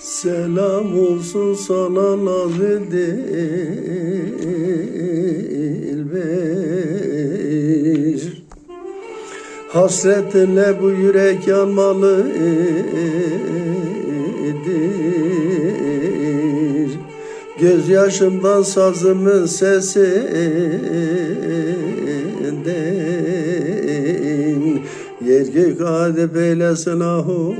Selam olsun sana nazlı dilber Hasretinle bu yürek yanmalıdır Gözyaşımdan sazımın sesinden Yer gök adep eylesin ahu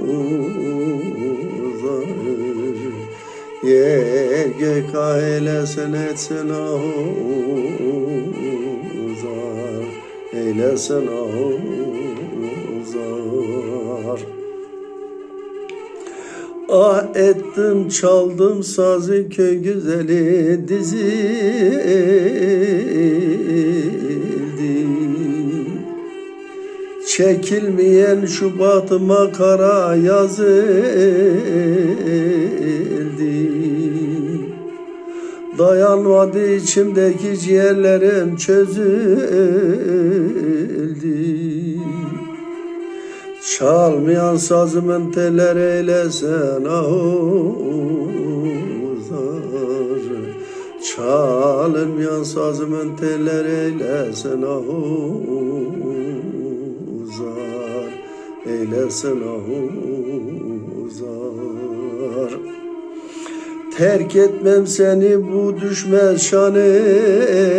gök eylesin etsin ahu uzar Eylesin ahu uzar Ah ettim çaldım sazı köy güzeli dizildi Çekilmeyen Şubat'ıma kara yazıldı. Dayanmadı içimdeki ciğerlerim çözüldü. Çalmayan sazımın teller eylesen ahuzar. Çalınmayan sazımın teller eylesen ahuzar Eylesin ahuzar Terk etmem seni bu düşmez şanem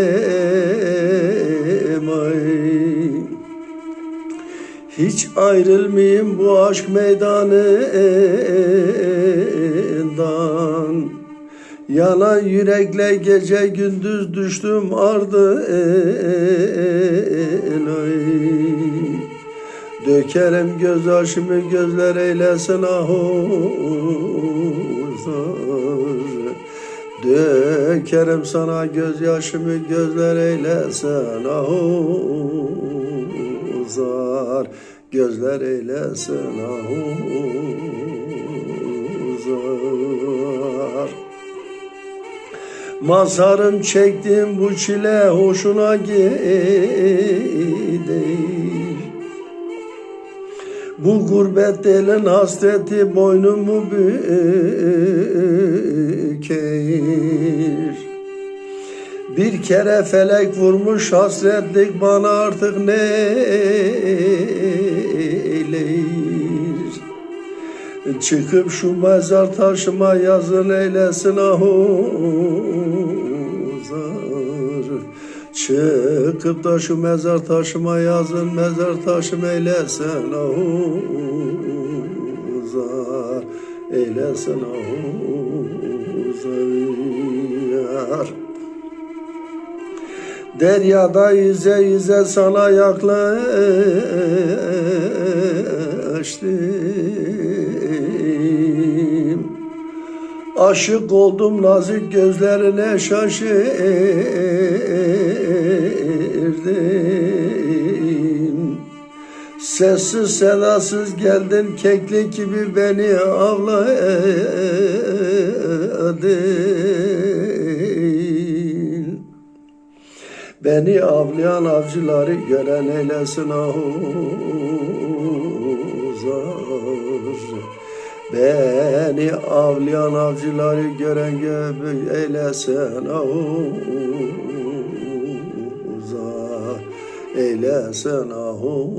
hiç ayrılmayayım bu aşk meydanından. Yanan yürekle gece gündüz düştüm ardına Dökerim göz yaşımı gözler eylesin ahuzar Dökerim sana gözyaşımı gözler eylesin ahuzar Gözler eylesin ahuzar Mazharım çektim bu çile hoşuna gider bu gurbet elin hasreti boynumu büker Bir kere felek vurmuş hasretlik bana artık ne eyleyir? Çıkıp şu mezar taşıma yazın eylesin ahuzar Çıkıp da şu mezar taşıma yazın mezar taşım eylesin ahuzar Eylesin ahuzar Deryada yüze yüze sana yaklaştım Aşık oldum nazik gözlerine şaşırdım. Sessiz sedasız geldin keklik gibi beni avladın. Beni avlayan avcıları gören eylesin ahuzar Beni avlayan avcıları gören göbek eylesin ahuzar Eylesin ahuzar